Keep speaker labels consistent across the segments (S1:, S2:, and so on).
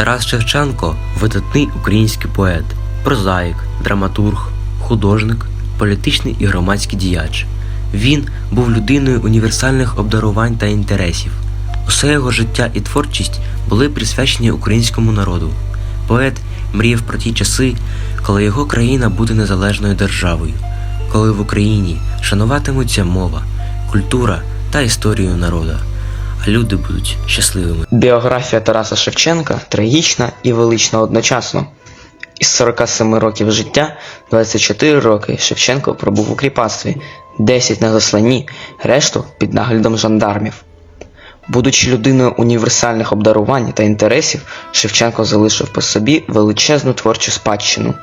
S1: Тарас Шевченко видатний український поет, прозаїк, драматург, художник, політичний і громадський діяч. Він був людиною універсальних обдарувань та інтересів. Усе його життя і творчість були присвячені українському народу. Поет мріяв про ті часи, коли його країна буде незалежною державою, коли в Україні шануватимуться мова, культура та історію народу, а люди будуть щасливими.
S2: Біографія Тараса Шевченка трагічна і велична одночасно. Із 47 років життя 24 роки Шевченко пробув у кріпацтві, 10 на засланні, решту під наглядом жандармів. Будучи людиною універсальних обдарувань та інтересів, Шевченко залишив по собі величезну творчу спадщину.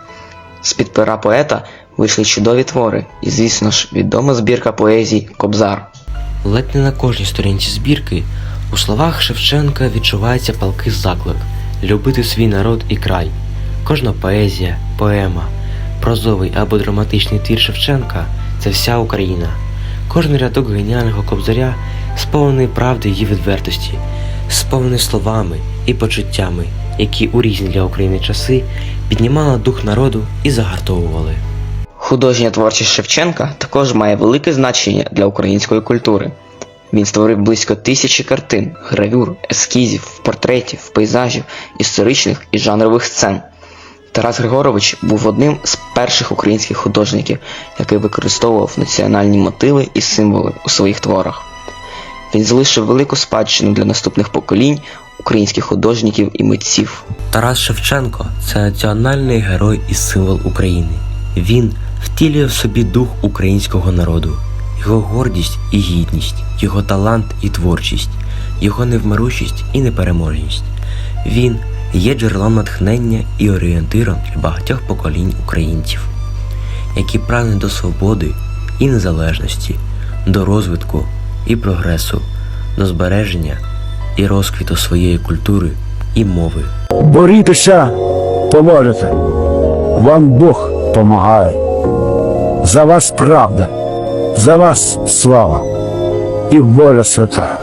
S2: З-під пера поета вийшли чудові твори, і, звісно ж, відома збірка поезій Кобзар.
S1: Ледь не на кожній сторінці збірки у словах Шевченка відчувається палкий заклик любити свій народ і край. Кожна поезія, поема, прозовий або драматичний твір Шевченка це вся Україна. Кожен рядок геніального кобзаря сповнений правди її відвертості, сповнений словами і почуттями, які у різні для України часи піднімали дух народу і загартовували.
S2: Художня творчість Шевченка також має велике значення для української культури. Він створив близько тисячі картин, гравюр, ескізів, портретів, пейзажів, історичних і жанрових сцен. Тарас Григорович був одним з перших українських художників, який використовував національні мотиви і символи у своїх творах. Він залишив велику спадщину для наступних поколінь українських художників і митців.
S1: Тарас Шевченко це національний герой і символ України. Він втілює в собі дух українського народу, його гордість і гідність, його талант і творчість, його невмирущість і непереможність. Він є джерелом натхнення і орієнтиром для багатьох поколінь українців, які прагнуть до свободи і незалежності, до розвитку і прогресу, до збереження і розквіту своєї культури і мови.
S3: Борітеся, поможете. Вам Бог помагає. За вас правда, за вас слава і воля свята.